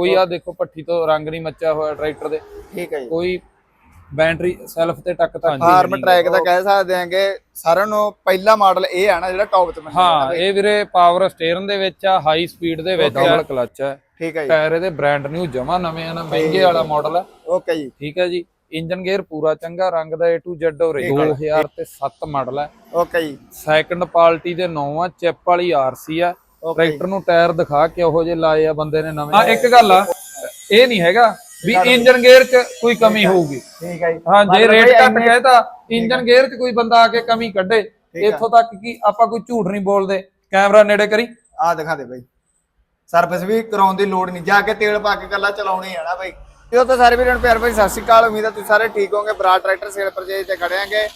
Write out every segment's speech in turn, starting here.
ਕੋਈ ਆ ਦੇਖੋ ਪੱਠੀ ਤੋਂ ਰੰਗ ਨਹੀਂ ਮੱਚਿਆ ਹੋਇਆ ਟਰੈਕਟਰ ਦੇ। ਠੀਕ ਹੈ ਜੀ। ਕੋਈ ਬੈਟਰੀ ਸੈਲਫ ਤੇ ਟੱਕ ਤੱਕ ਫਾਰਮ ਟਰੈਕ ਦਾ ਕਹਿ ਸਕਦੇ ਆਂਗੇ ਸਾਰਿਆਂ ਨੂੰ ਪਹਿਲਾ ਮਾਡਲ ਇਹ ਆ ਨਾ ਜਿਹੜਾ ਟੌਪ ਤੇ ਮਿਲਦਾ ਹਾਂ ਇਹ ਵੀਰੇ ਪਾਵਰ ਸਟੀਅਰਿੰਗ ਦੇ ਵਿੱਚ ਆ ਹਾਈ ਸਪੀਡ ਦੇ ਵਿੱਚ ਡਬਲ ਕਲਚ ਹੈ ਠੀਕ ਹੈ ਜੀ। ਟਾਇਰ ਇਹਦੇ ਬ੍ਰਾਂਡ ਨਿਊ ਜਮਾ ਨਵੇਂ ਆ ਨਾ ਮਹਿੰਗੇ ਵਾਲਾ ਮਾਡਲ ਹੈ ਓਕੇ ਜੀ। ਠੀਕ ਹੈ ਜੀ। ਇੰਜਨ ਗੇਅਰ ਪੂਰਾ ਚੰਗਾ ਰੰਗ ਦਾ A to Z ਹੋ ਰਿਹਾ। 2007 ਮਾਡਲ ਹੈ ਓਕੇ ਜੀ। ਸੈਕੰਡ ਪਾਰਟੀ ਦੇ 9 ਆ ਚਿਪ ਵਾਲੀ ਆਰਸੀ ਆ। ਟਰੈਕਟਰ ਨੂੰ ਟਾਇਰ ਦਿਖਾ ਕੇ ਉਹੋ ਜੇ ਲਾਏ ਆ ਬੰਦੇ ਨੇ ਨਵੇਂ। ਹਾਂ ਇੱਕ ਗੱਲ ਆ ਇਹ ਨਹੀਂ ਹੈਗਾ ਵੀ ਇੰਜਨ ਗੇਅਰ 'ਚ ਕੋਈ ਕਮੀ ਹੋਊਗੀ। ਠੀਕ ਹੈ ਜੀ। ਹਾਂ ਜੇ ਰੇਟ ਘੱਟ ਇੰਨੇ- ਕਹਿਤਾ ਇੰਜਨ ਗੇਅਰ 'ਚ ਕੋਈ ਬੰਦਾ ਆ ਕੇ ਕਮੀ ਕੱਢੇ। ਇੱਥੋਂ ਤੱਕ ਕਿ ਆਪਾਂ ਕੋਈ ਝੂਠ ਨਹੀਂ ਬੋਲਦੇ। ਕੈਮਰਾ ਨੇੜੇ ਕਰੀ। ਆ ਦਿਖਾ ਦੇ ਬਾਈ। ਸਰਵਿਸ ਵੀ ਕਰਾਉਣ ਦੀ ਲੋੜ ਨਹੀਂ। ਜਾ ਕੇ ਤੇਲ ਪਾ ਕੇ ਗੱਲਾਂ ਚਲਾਉਣੀ ਹੈ ਨਾ ਬਾਈ। ਉਹ ਤਾਂ ਸਾਰੇ ਵੀਰਾਂ ਨੂੰ ਪਿਆਰ ਭਾਈ ਸਤਿ ਸ਼੍ਰੀ ਅਕਾਲ। ਉਮੀਦ ਹੈ ਤੁਸੀਂ ਸਾਰੇ ਠੀਕ ਹੋਵੋਗੇ। ਬਰਾ ਟਰੈਕਟਰ ਸੇਲ ਪਰਚੇਜ ਤੇ ਖੜੇ ਆਂਗੇ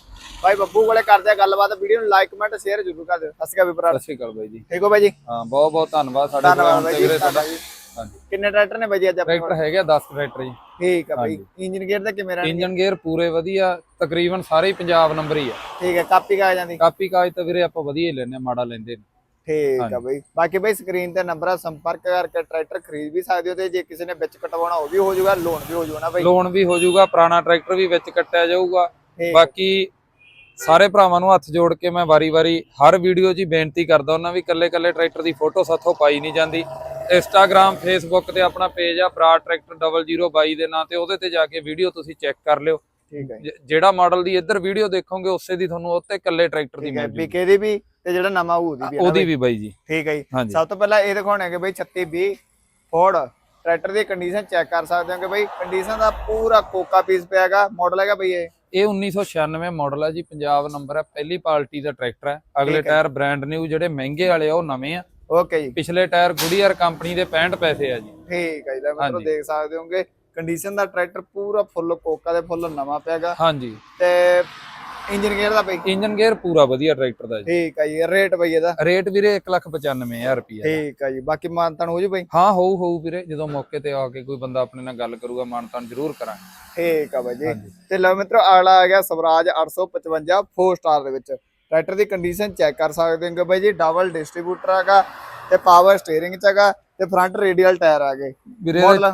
ਭਾਈ ਬੱਬੂ ਕੋਲੇ ਕਰਦੇ ਆ ਗੱਲਬਾਤ। ਵੀਡੀਓ ਨੂੰ ਲਾਈਕ ਕਮੈਂਟ ਸ਼ੇਅਰ ਜ਼ਰੂਰ ਕਰ ਦਿਓ। ਸਤਿ ਸ਼੍ਰੀ ਅਕਾਲ ਵੀ ਭਰਾ। ਸਤਿ ਸ਼੍ਰੀ ਅਕਾਲ ਬਾਈ ਜੀ। ਠੀਕ ਹੋ ਬਾਈ ਜੀ? ਹਾਂ ਬਹੁਤ ਬਹੁਤ ਧੰਨਵਾਦ ਸਾਡੇ ਧੰਨਵਾਦ ਬਾਈ ਜੀ ਵੀਰੇ। ਹਾਂਜੀ। ਕਿੰਨੇ ਟਰੈਕਟਰ ਨੇ ਬਾਈ ਜੀ ਅੱਜ ਆਪਣੇ ਟਰੈਕਟਰ ਹੈਗੇ 10 ਟਰੈਕਟਰ ਜੀ। ਠੀਕ ਹੈ ਬਾਈ। ਇੰਜਨ ਗੇਅਰ ਦਾ ਕਿਵੇਂ ਰਹਿਣਾ ਇੰਜਨ ਗੇਅਰ ਪੂਰੇ ਵਧੀਆ। ਤਕਰੀਬਨ ਸਾਰੇ ਹੀ ਪੰਜਾਬ ਨੰਬਰ ਹੀ ਆ। ਠੀਕ ਹੈ ਕਾਪੀ ਕਾ ਜਾਂਦੀ ਕਾਪੀ ਕਾਜ ਤਾਂ ਵੀਰੇ ਆਪਾਂ ਵਧੀਆ ਹੀ ਆ, ਮਾੜਾ ਲੈਂਦੇ ਨੀ। ਠੀਕ ਹੈ ਬਾਈ। ਬਾਕੀ ਬਾਈ ਸਕਰੀਨ ਤੇ ਨੰਬਰ ਆ ਸੰਪਰਕ ਕਰਕੇ ਟਰੈਕਟਰ ਖਰੀਦ ਵੀ ਸਕਦੇ ਹੋ ਤੇ ਜੇ ਕਿਸੇ ਨੇ ਵਿੱਚ ਕਟਵਾਉਣਾ ਉਹ ਵੀ ਹੋ ਜਾਊਗਾ ਲੋਨ ਵੀ ਹੋ ਜਾਊਗਾ ਨਾ ਬਾਈ। ਲੋਨ ਵੀ ਹੋ ਜਾਊਗਾ ਪੁਰਾਣਾ ਟਰੈਕਟਰ ਵੀ ਵਿੱਚ ਕੱਟਿਆ ਜਾਊਗਾ। ਬਾਕੀ ਸਾਰੇ ਭਰਾਵਾਂ ਨੂੰ ਹੱਥ ਜੋੜ ਕੇ ਮੈਂ ਵਾਰੀ-ਵਾਰੀ ਹਰ ਵੀਡੀਓ 'ਚ ਬੇਨਤੀ ਕਰਦਾ ਉਹਨਾਂ ਵੀ ਕੱਲੇ-ਕੱਲੇ ਟਰੈਕਟਰ ਦੀ ਫੋਟੋ ਸਾਥੋਂ ਪਾਈ ਨਹੀਂ ਜਾਂਦੀ। ਇੰਸਟਾਗ੍ਰam ਫੇਸਬੁੱਕ ਤੇ ਆਪਣਾ ਪੇਜ ਆ ਬਰਾ ਟਰੈਕਟਰ 002 ਦੇ ਨਾਂ ਤੇ ਉਹਦੇ ਤੇ ਜਾ ਕੇ ਵੀਡੀਓ ਤੁਸੀਂ ਚੈੱਕ ਕਰ ਲਿਓ। ਠੀਕ ਹੈ ਜਿਹੜਾ ਮਾਡਲ ਦੀ ਇੱਧਰ ਵੀਡੀਓ ਦੇਖੋਗੇ ਉਸੇ ਦੀ ਤੁਹਾਨੂੰ ਉੱਤੇ ਕੱਲੇ ਟਰੈਕਟਰ ਦੀ ਮਿਲ ਜੂਗੀ। ਬੀਕੇ ਦੀ ਵੀ ਤੇ ਜਿਹੜਾ ਨਵਾਂ ਉਹਦੀ ਵੀ ਹੈ ਨਾ ਉਹਦੀ? ਵੀ ਬਾਈ ਜੀ। ਠੀਕ ਹੈ ਜੀ। ਹਾਂਜੀ। ਸਭ ਤੋਂ ਪਹਿਲਾਂ ਇਹ ਦਿਖਾਉਣਾ ਹੈ ਕਿ ਬਈ 3620 ਫੋਰਡ ਟਰੈਕਟਰ ਦੀ ਕੰਡੀਸ਼ਨ ਚੈੱਕ ਕਰ ਸਕਦੇ ਹੋ ਕਿ ਬਈ ਕੰਡੀਸ਼ਨ ਦਾ ਪੂਰਾ ਕੋਕਾ ਪੀਸ ਪਿਆ ਹੈਗਾ। ਮਾਡਲ ਹੈਗਾ ਬਈ ਇਹ? ਇਹ 1996 ਮਾਡਲ ਹੈ ਜੀ। ਪੰਜਾਬ ਨੰਬਰ ਹੈ ਪਹਿਲੀ ਪਾਰਟੀ ਦਾ ਟਰੈਕਟਰ ਹੈ ਅਗਲੇ ਟਾਇਰ ਬ੍ਰਾਂਡ ਨਿਊ ਜਿਹੜੇ ਮਹਿੰਗੇ ਵਾਲੇ ਆ ਉਹ ਨਵੇਂ ਆ। ਓਕੇ ਜੀ। ਪਿਛਲੇ ਟਾਇਰ ਗੁਡੀਅਰ ਕੰਪਨੀ ਦੇ 65 ਪੈਸੇ ਆ ਜੀ। ਠੀਕ ਹੈ ਜੀ। ਲੈ ਮਿੱਤਰੋ ਹਾਂਜੀ। ਦੇਖ ਸਕਦੇ ਹੋਗੇ ਕੰਡੀਸ਼ਨ ਦਾ ਟਰੈਕਟਰ ਪੂਰਾ ਫੁੱਲ ਕੋਕਾ ਦੇ ਫੁੱਲ ਨਵਾਂ ਪਿਆ ਹੈਗਾ। ਹਾਂਜੀ। ਤੇ ਇੰਜਨ ਗੇਅਰ ਦਾ ਬਈ? ਇੰਜਨ ਗੇਅਰ ਪੂਰਾ ਵਧੀਆ ਟਰੈਕਟਰ ਦਾ ਜੀ। ਠੀਕ ਹੈ ਜੀ ਰੇਟ ਬਈ ਇਹਦਾ? ਰੇਟ ਵੀਰੇ 195000 ਰੁਪਏ ਠੀਕ ਹੈ ਜੀ ਬਾਕੀ ਮਾਨਤਨ ਹੋ ਜੀ ਬਈ? ਹਾਂ ਹੋਊ ਹੋਊ ਵੀਰੇ ਜਦੋਂ ਮੌਕੇ ਤੇ ਆ ਕੇ ਕੋਈ ਬੰਦਾ ਆਪਣੇ ਨਾਲ ਗੱਲ ਕਰੂਗਾ ਮਾਨਤਾਨ ਜ਼ਰੂਰ ਕਰਾਂਗੇ। ਠੀਕ ਆ ਬਾਈ ਜੀ। ਤੇ ਲਓ ਮਿੱਤਰੋ ਅਗਲਾ ਆ ਗਿਆ ਸਵਰਾਜ 855 4 ਸਟਾਰ ਦੇ ਵਿੱਚ। ਟਰੈਕਟਰ ਦੀ ਕੰਡੀਸ਼ਨ ਚੈੱਕ ਕਰ ਸਕਦੇ ਹੋ ਬਾਈ ਜੀ। ਡਬਲ ਡਿਸਟ੍ਰੀਬਿਊਟਰ ਹੈਗਾ ਤੇ ਪਾਵਰ ਸਟੀਅਰਿੰਗ ਚ ਹੈਗਾ ਤੇ ਫਰੰਟ ਰੇਡੀਅਲ ਟਾਇਰ ਆ ਗਏ। ਵੀਰੇ ਮਾਡਲ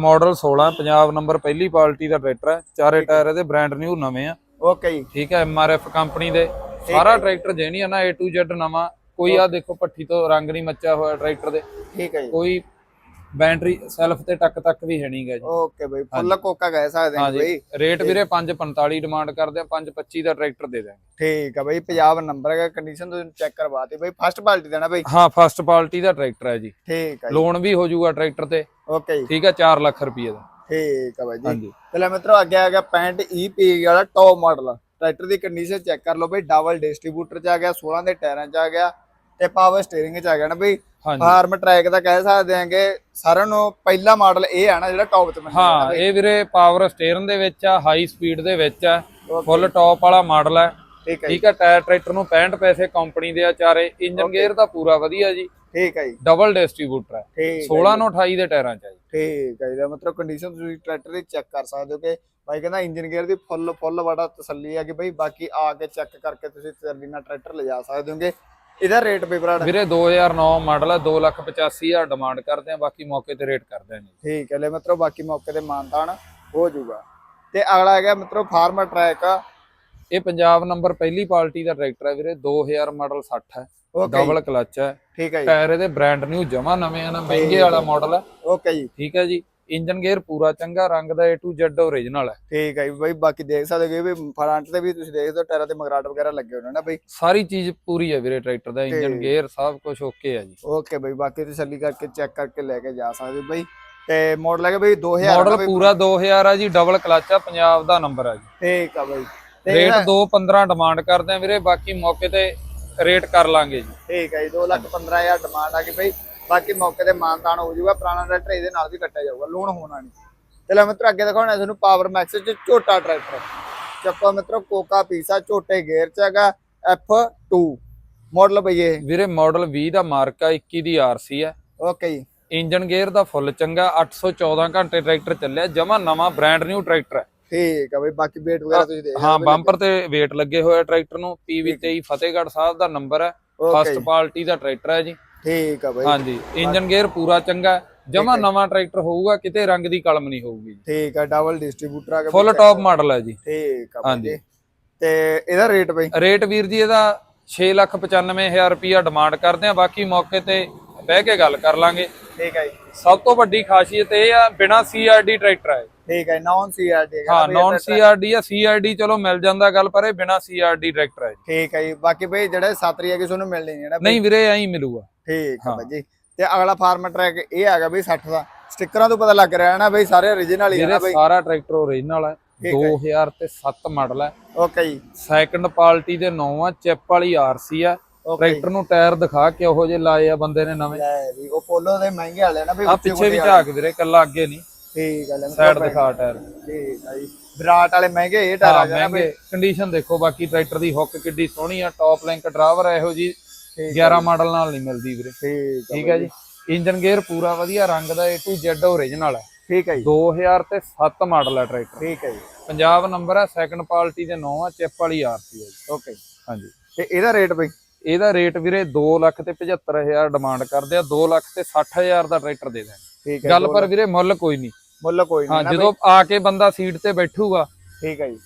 ਮਾਡਲ 16 ਪੰਜਾਬ ਨੰਬਰ ਪਹਿਲੀ ਪਾਰਟੀ ਦਾ ਟਰੈਕਟਰ ਹੈ। ਚਾਰੇ ਟਾਇਰ ਇਹਦੇ ਬ੍ਰਾਂਡ ਨਿਊ ਨਵੇਂ ਆ। ਓਕੇ ਜੀ। ਠੀਕ ਹੈ ਐਮਆਰਐਫ ਕੰਪਨੀ ਦੇ। ਸਾਰਾ ਟਰੈਕਟਰ ਜੇਣੀ ਆ ਨਾ A to Z ਨਵਾਂ। ਕੋਈ ਆ ਦੇਖੋ ਪੱਠੀ ਤੋਂ ਰੰਗ ਨਹੀਂ ਮੱਚਿਆ ਹੋਇਆ ਟਰੈਕਟਰ ਦੇ। ਠੀਕ ਹੈ ਜੀ। ਕੋਈ ਬੈਟਰੀ ਸੈਲਫ ਤੇ ਟੱਕ ਤੱਕ ਵੀ ਹੈ ਨਹੀਂਗਾ ਜੀ। ਓਕੇ ਬਈ ਫੁੱਲ ਕੋਕਾ ਕਹਿ ਸਕਦੇ ਹਾਂ ਬਈ। ਰੇਟ ਵੀਰੇ 545 ਡਿਮਾਂਡ ਕਰਦੇ ਆ 525 ਦਾ ਟਰੈਕਟਰ ਦੇ ਦਾਂਗੇ ਠੀਕ ਆ ਬਈ ਪੰਜਾਬ ਨੰਬਰ ਹੈਗਾ ਕੰਡੀਸ਼ਨ ਤੁਸੀਂ ਚੈੱਕ ਕਰਵਾਤੀ ਬਈ। ਫਸਟ ਪਾਰਟੀ ਦੇਣਾ ਬਈ। ਹਾਂ ਫਸਟ ਪਾਰਟੀ ਦਾ ਟਰੈਕਟਰ ਹੈ ਜੀ। ਠੀਕ ਆ ਲੋਨ ਵੀ ਹੋ ਜਾਊਗਾ ਟਰੈਕਟਰ ਤੇ। ਓਕੇ ਜੀ। ਠੀਕ ਹੈ 4 ਲੱਖ ਰੁਪਏ ਦਾ। ਠੀਕ ਆ ਬਾਈ ਜੀ। ਹਾਂਜੀ। ਤੇ ਲੈ ਮਿੱਤਰੋ ਅੱਗੇ ਆ ਗਿਆ 65 EP ਵਾਲਾ ਟੌਪ ਮਾਡਲ ਟਰੈਕਟਰ ਦੀ ਕੰਡੀਸ਼ਨ ਚੈੱਕ ਕਰ ਲਓ ਬਈ। ਡਬਲ ਡਿਸਟ੍ਰੀਬਿਊਟਰ ਚ ਆ ਗਿਆ 16 ਦੇ ਟਾਇਰਾਂ ਚ ਆ ਗਿਆ ਤੇ ਪਾਵਰ ਸਟੀਅਰਿੰਗ ਚ ਆ ਗਿਆ ਨਾ ਬਈ। ਹਾਂਜੀ। ਫਾਰਮ ਟਰੈਕ ਦਾ ਕਹਿ ਸਕਦੇ ਆਂਗੇ ਸਾਰਿਆਂ ਨੂੰ ਪਹਿਲਾ ਮਾਡਲ ਇਹ ਆ ਨਾ ਜਿਹੜਾ ਟੌਪ ਤੇ ਮਿਲਦਾ ਹਾਂ ਇਹ ਵੀਰੇ ਪਾਵਰ ਸਟੀਅਰਿੰਗ ਦੇ ਵਿੱਚ ਆ ਹਾਈ ਸਪੀਡ ਦੇ ਵਿੱਚ ਆ। ਫੁੱਲ ਟੌਪ ਵਾਲਾ ਮਾਡਲ ਹੈ ਠੀਕ ਹੈ ਜੀ। ਠੀਕ ਹੈ ਟਾਇਰ ਟਰੈਕਟਰ ਨੂੰ 65 ਪੈਸੇ ਕੰਪਨੀ ਦੇ ਆ ਚਾਰੇ। ਇੰਜਨ ਗੇਅਰ ਦਾ ਪੂਰਾ ਵਧੀਆ ਜੀ। ਠੀਕ ਹੈ ਜੀ। ਡਬਲ ਡਿਸਟ੍ਰੀਬਿਊਟਰ ਹੈ ਠੀਕ 16 ਨੂੰ 28 ਦੇ ਟਾਇਰਾਂ ਚ ਜੀ। ਠੀਕ ਹੈ ਜੀ ਮਤਲਬ ਕੰਡੀਸ਼ਨ ਤੁਸੀਂ ਟਰੈਕਟਰ ਦੀ ਚੈੱਕ ਕਰ ਸਕਦੇ ਹੋ ਕਿ ਬਾਈ ਕਹਿੰਦਾ ਇੰਜਨ ਗੇਅਰ ਦੀ ਫੁੱਲ ਫੁੱਲ ਬੜਾ ਤਸੱਲੀ ਹੈ ਕਿ ਬਈ ਬਾਕੀ ਆ ਕੇ ਚੈੱਕ ਕਰਕੇ ਤੁਸੀਂ ਤਸੱਲੀ ਨਾਲ ਟਰੈਕਟਰ ਲਿਜਾ ਸਕਦੇ ਹੋਗੇ। ਇਹਦਾ ਰੇਟ ਵੀ ਭਰਾ ਵੀਰੇ 2009 ਮਾਡਲ ਹੈ 285000 ਡਿਮਾਂਡ ਕਰਦੇ ਆ ਬਾਕੀ ਮੌਕੇ ਤੇ ਰੇਟ ਕਰਦੇ ਆ ਜੀ। ਠੀਕ ਹੈ ਲੈ ਮਿੱਤਰੋ ਬਾਕੀ ਮੌਕੇ ਤੇ ਮਾਨਤਾਨ ਹੋ ਜਾਊਗਾ। ਤੇ ਅਗਲਾ ਹੈਗਾ ਮਿੱਤਰੋ ਫਾਰਮਰ ਟਰੈਕ ਇਹ ਪੰਜਾਬ ਨੰਬਰ ਪਹਿਲੀ ਪਾਰਟੀ ਦਾ ਟਰੈਕਟਰ ਹੈ ਵੀਰੇ 2000 ਮਾਡਲ 60 ਹੈ ਡਬਲ ਕਲਚ ਹੈ। ਠੀਕ ਹੈ ਜੀ। ਟਾਇਰ ਇਹਦੇ ਬ੍ਰਾਂਡ ਨਿਊ ਜਮਾ ਨਵੇਂ ਆ ਨਾ ਮਹਿੰਗੇ ਵਾਲਾ ਮਾਡਲ ਹੈ। ਓਕੇ ਜੀ। ਠੀਕ ਹੈ ਜੀ। ਇੰਜਨ ਗੇਅਰ ਪੂਰਾ ਚੰਗਾ ਰੰਗ ਦਾ A to Z ਓਰੀਜਨਲ ਹੈ। ਠੀਕ ਹੈ ਜੀ। ਬਈ ਬਾਕੀ ਦੇਖ ਸਕਦੇ ਹੋ ਵੀ ਫਰੰਟ ਤੇ ਵੀ ਤੁਸੀਂ ਦੇਖਦੇ ਹੋ ਟਾਇਰਾਂ ਤੇ ਮਗਰਾਟ ਵਗੈਰਾ ਲੱਗੇ ਹੋਣੇ ਨਾ ਬਈ। ਸਾਰੀ ਚੀਜ਼ ਪੂਰੀ ਹੈ ਵੀਰੇ ਟਰੈਕਟਰ ਦਾ ਇੰਜਨ ਗੇਅਰ ਸਭ ਕੁਝ ਓਕੇ ਹੈ ਜੀ। ਓਕੇ ਬਈ ਬਾਕੀ ਤਸੱਲੀ ਕਰਕੇ ਚੈੱਕ ਕਰਕੇ ਲੈ ਕੇ ਜਾ ਸਕਦੇ ਹੋ ਬਈ। ਤੇ ਮਾਡਲ ਹੈਗਾ ਬਈ 2000 ਮਾਡਲ ਪੂਰਾ 2000 ਆ ਜੀ ਡਬਲ ਕਲਚ ਆ ਪੰਜਾਬ ਦਾ ਨੰਬਰ ਆ ਜੀ। ਠੀਕ ਆ ਬਈ। ਰੇਟ 215 ਡਿਮਾਂਡ ਕਰਦੇ ਆ ਵੀਰੇ ਬਾਕੀ ਮੌਕੇ ਤੇ ਰੇਟ ਕਰ ਲਾਂਗੇ ਜੀ। ਠੀਕ ਹੈ ਜੀ 2 ਲੱਖ 15000 ਡਿਮਾਂਡ ਆ ਗਈ ਬਈ। ਬਾਕੀ ਮੌਕੇ ਤੇ ਮਾਨਤਾਨ ਹੋ ਜਾਊਗਾ ਪੁਰਾਣਾ ਟਰੈਕਟਰ ਇਹਦੇ ਨਾਲ ਵੀ ਕੱਟਿਆ ਜਾਊਗਾ ਲੋਨ ਹੋਣਾ ਨਹੀਂ। ਚਲੋ ਮਿੱਤਰ ਅੱਗੇ ਦਿਖਾਉਣਾ ਤੁਹਾਨੂੰ ਪਾਵਰ ਮੈਕਸ ਚ ਝੋਟਾ ਟਰੈਕਟਰ ਚੱਕੋ ਮਿੱਤਰੋ ਕੋਕਾ ਪੀਸਾ ਝੋਟੇ ਗੇਅਰ ਚ ਹੈਗਾ F2 ਮਾਡਲ ਬਈ ਇਹ। ਵੀਰੇ ਮਾਡਲ 20 ਦਾ ਮਾਰਕ ਆ 21 ਦੀ ਆਰਸੀ ਆ। ਓਕੇ ਜੀ। ਇੰਜਨ ਗੇਅਰ ਦਾ ਫੁੱਲ ਚੰਗਾ 814 ਘੰਟੇ ਟਰੈਕਟਰ ਚੱਲਿਆ। ਜਮਾ ਨਵਾਂ ਬ੍ਰਾਂਡ ਨਿਊ ਟਰੈਕਟਰ ਹੈ। ਠੀਕ ਆ ਬਈ ਬਾਕੀ ਵੇਟ ਵਗੈਰਾ ਤੁਸੀਂ ਦੇਖ ਹਾਂ ਬੰਪਰ ਤੇ weight ਲੱਗੇ ਹੋਏ ਆ ਟਰੈਕਟਰ ਨੂੰ। PV 23 ਫਤਿਹਗੜ੍ਹ ਸਾਹਿਬ ਦਾ ਨੰਬਰ ਹੈ। ਫਸਟ ਪਾਰਟੀ ਦਾ ਟਰੈਕਟਰ ਹੈ ਜੀ। ਠੀਕ ਆ ਬਈ। ਹਾਂਜੀ ਇੰਜਨ ਗੇਅਰ ਪੂਰਾ ਚੰਗਾ ਜਮਾ ਨਵਾਂ ਟਰੈਕਟਰ ਹੋਊਗਾ ਕਿਤੇ ਰੰਗ ਦੀ ਕਲਮ ਨਹੀਂ ਹੋਊਗੀ ਠੀਕ ਆ ਡਬਲ ਡਿਸਟ੍ਰੀਬਿਊਟਰ ਆ ਗਿਆ ਫੁੱਲ ਟੌਪ ਮਾਡਲ ਹੈ ਜੀ। ਠੀਕ ਆ ਹਾਂਜੀ। ਤੇ ਇਹਦਾ ਰੇਟ ਬਈ? ਰੇਟ ਵੀਰ ਜੀ ਇਹਦਾ 695000 ਰੁਪਿਆ ਡਿਮਾਂਡ ਕਰਦੇ ਆ। ਬਾਕੀ ਮੌਕੇ ਤੇ ਬਹਿ ਕੇ ਗੱਲ ਕਰ ਲਾਂਗੇ। ਠੀਕ ਹੈ ਜੀ। ਸਭ ਤੋਂ ਵੱਡੀ ਖਾਸੀਅਤ ਇਹ ਆ ਬਿਨਾ ਸੀਆਰਡੀ ਟਰੈਕਟਰ ਹੈ ਠੀਕ ਹੈ ਨਾਨ ਸੀਆਰਡੀ ਹਾਂ ਨਾਨ ਸੀਆਰਡੀ ਆ ਸੀਆਰਡੀ ਚਲੋ ਮਿਲ ਜਾਂਦਾ ਗੱਲ ਪਰ ਇਹ ਬਿਨਾ ਸੀਆਰਡੀ ਟਰੈਕਟਰ ਹੈ ਠੀਕ ਹੈ ਜੀ ਬਾਕੀ ਬਈ ਜਿਹੜੇ ਸਤਰੀ ਹੈਗੇ ਤੁਹਾਨੂੰ ਮਿਲਣੀ ਨਹੀਂ ਨਾ ਬਈ? ਨਹੀਂ ਵੀਰੇ ਐਂ ਮਿਲੂਗਾ। ਠੀਕ ਹੈ ਬਾਈ ਜੀ ਤੇ ਅਗਲਾ ਫਾਰਮ ਟਰੈਕ ਇਹ ਹੈਗਾ ਬਈ 60 ਦਾ। ਸਟickਰਾਂ ਤੋਂ ਪਤਾ ਲੱਗ ਰਿਹਾ ਹੈ ਨਾ ਬਈ ਸਾਰੇ origignal ਹੀ ਹੈ ਨਾ ਬਈ। ਸਾਰਾ ਟਰੈਕਟਰ ਓਰੀਜਨਲ ਹੈ ਠੀਕ ਹੈ। 2007 ਮਾਡਲ ਹੈ ਓਕੇ ਜੀ। ਸੈਕੰਡ ਪਾਰਟੀ ਦੇ 9 ਆ ਚਿਪ ਵਾਲੀ ਆਰਸੀ ਆ। ਟਰੈਕਟਰ ਨੂੰ ਟਾਇਰ ਦਿਖਾ ਕੇ ਉਹੋ ਜੇ ਲਾਏ ਆ ਬੰਦੇ ਨੇ ਨਵੇਂ। ਲੈ ਵੀ ਉਹ ਪੋਲੋ ਦੇ ਮਹਿੰਗੇ ਵਾਲੇ ਨਾ ਆ ਉੱਚੇ ਪਿੱਛੇ ਵੀ ਝਾਕ ਵੀਰੇ ਕੱਲਾ ਅੱਗੇ ਨਹੀਂ। ਠੀਕ ਹੈ ਲੈ ਸਾਈਡ ਦਿਖਾ ਟਾਇਰ। ਠੀਕ ਹੈ ਜੀ। ਵਿਰਾਟ ਵਾਲੇ ਮਹਿੰਗੇ ਇਹ ਟਾਇਰ ਆ ਬਈ ਮਹਿੰਗੇ। ਕੰਡੀਸ਼ਨ ਦੇਖੋ ਬਾਕੀ ਟਰੈਕਟਰ ਦੀ ਹੁੱਕ ਕਿੱਡੀ ਸੋਹਣੀ ਆ ਟੌਪ ਲਿੰਕ ਡਰਾਈਵਰ ਇਹੋ ਜੀ। 11 ਮਾਡਲ ਨਾਲ ਨਹੀਂ ਮਿਲਦੀ ਵੀਰੇ। ਠੀਕ ਹੈ ਜੀ। ਇੰਜਨ ਗੇਅਰ ਪੂਰਾ ਵਧੀਆ ਰੰਗ ਦਾ A to Z ਓਰੀਜਨਲ ਹੈ ਠੀਕ ਹੈ ਜੀ। 2000 ਤੇ 7 ਮਾਡਲ ਹੈ ਟਰੈਕਟਰ। ਠੀਕ ਹੈ ਜੀ। ਪੰਜਾਬ ਨੰਬਰ ਹੈ ਸੈਕੰਡ ਪਾਰਟੀ ਦੇ 9 ਆ ਚਿਪ ਵਾਲੀ ਆਰਸੀ ਹੈ ਜੀ। ਓਕੇ ਹਾਂਜੀ। ਤੇ ਇਹਦਾ ਰੇਟ ਬਈ? ਇਹਦਾ ਰੇਟ ਵੀਰੇ 2 ਲੱਖ ਤੇ 75000 ਡਿਮਾਂਡ ਕਰਦੇ ਆ 2 ਲੱਖ ਤੇ 60000 ਦਾ ਟਰੈਕਟਰ ਦੇ ਦਾਂਗੇ ਠੀਕ ਹੈ ਗੱਲ ਪਰ ਵੀਰੇ ਮੁੱਲ ਕੋਈ ਨਹੀਂ। ਮੁੱਲ ਕੋਈ ਨਹੀਂ ਜਦੋਂ ਆ ਕੇ ਬੰਦਾ ਸੀਟ ਤੇ ਬੈਠੂਗਾ ਠੀਕ ਹੈ ਜੀ।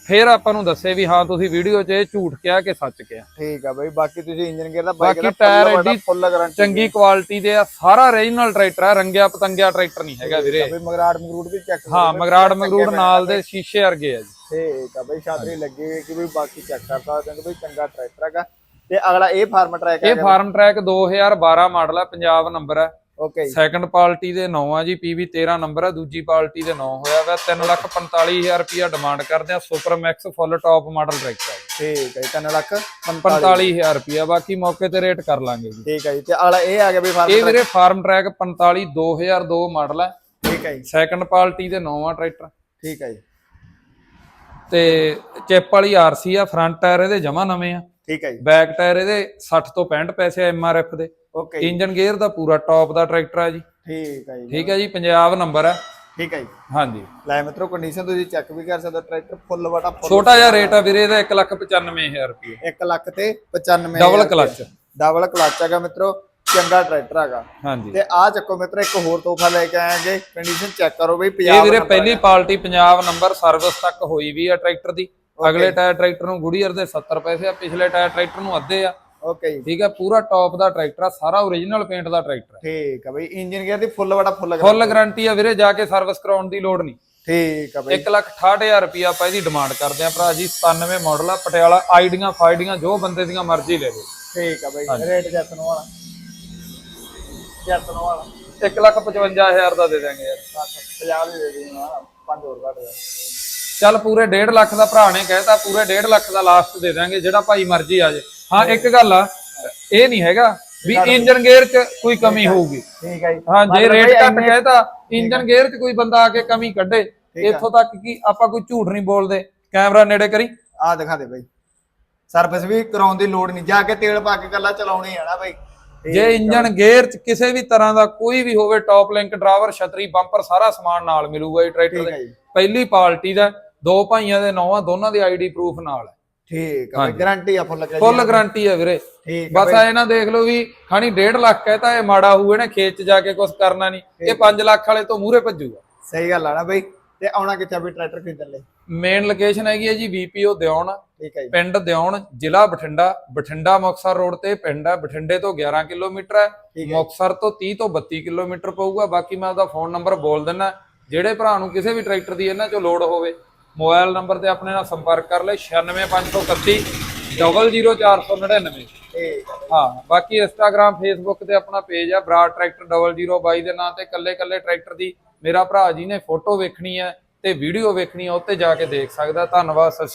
ਫਿਰ ਆਪਾਂ ਨੂੰ ਦੱਸੇ ਵੀ ਹਾਂ ਤੁਸੀਂ ਵੀਡੀਓ 'ਚ ਇਹ ਝੂਠ ਕਿਹਾ ਕਿ ਸੱਚ ਕਿਹਾ। ਠੀਕ ਆ ਬਈ ਬਾਕੀ ਤੁਸੀਂ ਇੰਜਨ ਗੇਅਰ ਦਾ ਬਾਕੀ ਟਾਇਰ ਐਡੀ ਫੁੱਲ ਗਾਰੰਟੀ ਚੰਗੀ ਕੁਆਲਿਟੀ ਦੇ ਆ ਸਾਰਾ ਓਰੀਜਨਲ ਟਰੈਕਟਰ ਆ ਰੰਗਿਆ ਪਤੰਗਿਆ ਟਰੈਕਟਰ ਨਹੀਂ ਹੈਗਾ ਵੀਰੇ। ਬਈ ਮਗਰਾੜ ਮਗਰੂੜ ਵੀ ਚੈੱਕ ਹਾਂ ਮਗਰਾੜ ਮਗਰੂੜ ਨਾਲ ਦੇ ਸ਼ੀਸ਼ੇ ਵਰਗੇ ਆ ਜੀ। ਠੀਕ ਆ ਬਈ ਛਾਤਰੀ ਲੱਗੀ ਹੋਈ ਕਿ ਬਾਕੀ ਚੈੱਕ ਕਰ ਸਕਦੇ ਹੋ ਕਿ ਬਈ ਚੰਗਾ ਟਰੈਕਟਰ ਹੈਗਾ। ਤੇ ਅਗਲਾ ਇਹ ਫਾਰਮ ਟਰੈਕ ਇਹ ਹੈਗਾ। ਫਾਰਮ ਟਰੈਕ 2012 ਮਾਡਲ ਹੈ ਪੰਜਾਬ ਨੰਬਰ ਹੈ ਓਕੇ ਜੀ। ਸੈਕੰਡ ਪਾਰਟੀ ਦੇ 9 ਆ ਜੀ ਪੀਵੀ 13 ਨੰਬਰ ਆ ਦੂਜੀ ਪਾਰਟੀ ਦੇ 9 ਹੋਇਆ ਵਾ। 345000 ਰੁਪਿਆ ਡਿਮਾਂਡ ਕਰਦੇ ਆ super max full top model tractor ਹੈ ਠੀਕ ਹੈ ਜੀ 3 ਲੱਖ 45000 ਰੁਪਿਆ ਬਾਕੀ ਮੌਕੇ ਤੇ ਰੇਟ ਕਰ ਲਾਂਗੇ ਜੀ। ਠੀਕ ਹੈ ਜੀ ਤੇ ਅਗਲਾ ਇਹ ਆ ਗਿਆ ਬਈ ਫਾਰਮ ਇਹ ਵੀਰੇ ਫਾਰਮ ਟਰੈਕ 45 2002 ਮਾਡਲ ਹੈ ਠੀਕ ਹੈ ਜੀ। ਸੈਕੰਡ ਪਾਰਟੀ ਦੇ 9 ਆ ਟਰੈਕਟਰ ਠੀਕ ਹੈ ਜੀ। ਤੇ ਚਿਪ ਵਾਲੀ ਆਰਸੀ ਆ ਫਰੰਟ ਟਾਇਰ ਇਹਦੇ ਜਮਾ ਨਵੇਂ ਆ। ਠੀਕ ਹੈ ਜੀ। ਬੈਕ ਟਾਇਰ ਇਹਦੇ 60 ਤੋਂ 65 ਪੈਸੇ ਐਮਆਰਐਫ ਦੇ। ਓਕੇ ਜੀ। ਇੰਜਨ ਗੇਅਰ ਦਾ ਪੂਰਾ ਟਾਪ ਦਾ ਟਰੈਕਟਰ ਆ ਜੀ। ਠੀਕ ਹੈ ਜੀ। ਠੀਕ ਹੈ ਜੀ ਪੰਜਾਬ ਨੰਬਰ ਹੈ ਠੀਕ ਹੈ ਜੀ। ਹਾਂਜੀ। ਲੈ ਮਿੱਤਰੋ ਕੰਡੀਸ਼ਨ ਤੁਸੀਂ ਚੈੱਕ ਵੀ ਕਰ ਸਕਦੇ ਟਰੈਕਟਰ ਫੁੱਲ ਵਟਾ ਫੁੱਲ ਛੋਟਾ ਜਿਹਾ ਰੇਟ ਆ ਵੀਰੇ ਇਹਦਾ 195000 ਰੁਪਏ। 1 ਲੱਖ ਤੇ 95 ਡਬਲ ਕਲਚ ਡਬਲ ਕਲਚ ਹੈਗਾ ਮਿੱਤਰੋ ਚੰਗਾ ਟਰੈਕਟਰ ਹੈਗਾ। ਹਾਂਜੀ। ਤੇ ਆ ਚੱਕੋ ਮਿੱਤਰੋ ਇੱਕ ਹੋਰ ਤੋਹਫਾ ਲੈ ਕੇ ਆਏਗੇ ਕੰਡੀਸ਼ਨ ਚੈੱਕ ਕਰੋ ਬਈ ਇਹ ਪੰਜਾਬ ਵੀਰੇ number ਪਹਿਲੀ ਪਾਰਟੀ ਪੰਜਾਬ ਨੰਬਰ ਸਰਵਿਸ ਤੱਕ ਹੋਈ ਵੀ ਆ ਟਰੈਕਟਰ ਦੀ। ਅਗਲੇ ਟਾਇਰ ਟਰੈਕਟਰ ਨੂੰ ਗੁੜੀਅਰ ਦੇ 70 ਪੈਸੇ ਆ ਪਿਛਲੇ ਟਾਇਰ ਟਰੈਕਟਰ ਨੂੰ ਅੱਧੇ ਆ। ਓਕੇ ਜੀ। ਠੀਕ ਹੈ ਪੂਰਾ ਟਾਪ ਦਾ ਟਰੈਕਟਰ ਆ ਸਾਰਾ ਓਰੀਜਨਲ ਪੇਂਟ ਦਾ ਟਰੈਕਟਰ ਠੀਕ ਆ ਬਈ ਇੰਜਨ ਗੇਅਰ ਦੀ ਫੁੱਲ ਵਟਾ ਫੁੱਲ ਫੁੱਲ ਗਾਰੰਟੀ ਆ ਵੀਰੇ ਜਾ ਕੇ ਸਰਵਿਸ ਕਰਾਉਣ ਦੀ ਲੋੜ ਨਹੀਂ। ਠੀਕ ਆ ਬਈ। 168000 ਰੁਪਿਆ ਆਪਾਂ ਇਹਦੀ ਡਿਮਾਂਡ ਕਰਦੇ ਆ ਭਰਾ ਜੀ 97 ਮਾਡਲ ਆ ਪਟਿਆਲਾ ਆਈਡੀਆਂ ਫਾਈਡੀਆਂ ਜੋ ਬੰਦੇ ਦੀਆਂ ਮਰਜ਼ੀ ਲੈ ਲਓ। ਠੀਕ ਆ ਬਈ ਰੇਟ ਜੱਤਨ ਵਾਲਾ। ਜੱਤਨ ਵਾਲਾ। 155000 ਦਾ ਦੇ ਦਾਂਗੇ ਯਾਰ। 50 ਦੇ ਦੇ ਦੇਣਾ ਪੰਜ ਹੋਰ ਘੱਟ ਜਾ ਚੱਲ ਪੂਰੇ 1.5 ਲੱਖ ਦਾ ਭਰਾ ਨੇ ਕਹਿਤਾ ਪੂਰੇ 1.5 ਲੱਖ ਦਾ ਲਾਸਟ ਦੇ ਦਾਂਗੇ ਜਿਹੜਾ ਭਾਈ ਮਰਜ਼ੀ ਆ ਜੇ। ਹਾਂ ਇੱਕ ਗੱਲ ਆ ਇਹ ਨਹੀਂ ਹੈਗਾ ਵੀ ਇੰਜਨ ਗੇਅਰ 'ਚ ਕੋਈ ਕਮੀ ਹੋਊਗੀ। ਠੀਕ ਆ ਜੀ। ਹਾਂ ਜੇ ਰੇਟ ਘੱਟ ਕਹਿਤਾ ਇੰਜਨ ਗੇਅਰ 'ਚ ਕੋਈ ਬੰਦਾ ਆ ਕੇ ਕਮੀ ਕੱਢੇ ਇੱਥੋਂ ਤੱਕ ਕਿ ਆਪਾਂ ਕੋਈ ਝੂਠ ਨਹੀਂ ਬੋਲਦੇ। ਕੈਮਰਾ ਨੇੜੇ ਕਰੀ। ਆ ਦਿਖਾ ਦੇ ਬਈ। ਸਰਵਿਸ ਵੀ ਕਰਾਉਣ ਦੀ ਲੋੜ ਨਹੀਂ। ਜਾ ਕੇ ਤੇਲ ਪਾ ਕੇ ਕੱਲਾ ਚਲਾਉਣੀ ਹੈ ਨਾ ਬਈ। ਜੇ ਇੰਜਨ ਗੇਅਰ 'ਚ ਕਿਸੇ ਵੀ ਤਰ੍ਹਾਂ ਦਾ ਕੋਈ ਵੀ ਹੋਵੇ ਟੌਪ ਲਿੰਕ ਡਰਾਈਵਰ ਛਤਰੀ ਬੰਪਰ ਸਾਰਾ ਸਮਾਨ ਨਾਲ ਮਿਲੂਗਾ ਇਹ ਟਰੈਕਟਰ ਦੇ। ਹੈ ਪਹਿਲੀ ਪਾਰਟੀ ਦਾ। ਦੋ ਭਾਈਆਂ ਦੇ ਨੌਵਾਂ ਦੋਨਾਂ ਦੇ ਆਈਡੀ ਪ੍ਰੂਫ ਨਾਲ ਹੈ। ਠੀਕ ਆ ਗਾਰੰਟੀ ਆ ਫੁੱਲ ਲੱਗਾ ਫੁੱਲ ਗਾਰੰਟੀ ਹੈ ਵੀਰੇ। ਆ ਬਸ ਐ ਨਾ ਦੇਖ ਲਓ ਵੀ ਖਾਣੀ 1.5 ਲੱਖ ਕਹਤਾ ਇਹ ਮਾੜਾ ਹੋਊ ਨਾ ਖੇਤ 'ਚ ਜਾ ਕੇ ਕੁਝ ਕਰਨਾ ਨਹੀਂ। ਇਹ 5 ਲੱਖ ਵਾਲੇ ਤੋਂ ਮੂਹਰੇ ਭੱਜੂਗਾ। ਸਹੀ ਗੱਲ ਆ ਨਾ ਬਈ। ਤੇ ਆਉਣਾ ਕਿੱਥੇ ਵੀ ਟਰੈਕਟਰ ਖਰੀਦਣ ਲਈ? ਮੇਨ ਲੋਕੇਸ਼ਨ ਹੈਗੀ ਹੈ ਜੀ ਵੀਪੀਓ ਦਿਉਣ ਠੀਕ ਹੈ ਜੀ। ਪਿੰਡ ਦਿਉਣ ਜ਼ਿਲ੍ਹਾ ਬਠਿੰਡਾ ਬਠਿੰਡਾ ਮੁਕਤਸਰ ਰੋਡ ਤੇ ਪਿੰਡ ਹੈ ਬਠਿੰਡੇ ਤੋਂ 11 ਕਿਲੋਮੀਟਰ ਹੈ ਮੁਕਤਸਰ ਤੋਂ 30 ਤੋਂ 32 ਕਿਲੋਮੀਟਰ ਪਊਗਾ ਬਾਕੀ ਮੈਂ ਉਹਦਾ ਫੋਨ ਨੰਬਰ ਬੋਲ ਦਿੰਨਾ ਜਿਹੜੇ ਭਰਾ ਨੂੰ ਕਿਸੇ ਵੀ ਟਰੈਕਟਰ ਦੀ ਇਹਨਾਂ ਚੋਂ ਲੋੜ ਹੋਵੇ। ਮੋਬਾਈਲ ਨੰਬਰ ਤੇ ਆਪਣੇ ਨਾਲ ਸੰਪਰਕ ਕਰ ਲੈ 96531 00499 ਠੀਕ। ਆ ਹਾਂ ਬਾਕੀ ਇੰਸਟਾਗ੍ਰam ਫੇਸਬੁੱਕ ਤੇ ਆਪਣਾ ਪੇਜ ਆ ਬਰਾੜ ਟਰੈਕਟਰ 002 ਦੇ ਨਾਂ ਤੇ ਕੱਲੇ ਕੱਲੇ ਟਰੈਕਟਰ ਦੀ ਮੇਰਾ ਭਰਾ ਜੀ ਨੇ ਫੋਟੋ ਵੇਖਣੀ ਹੈ ਤੇ ਵੀਡੀਓ ਵੇਖਣੀ ਹੈ ਉੱਤੇ ਜਾ ਕੇ ਦੇਖ ਸਕਦਾ। ਧੰਨਵਾਦ ਸਤਿ ਸ਼੍ਰੀ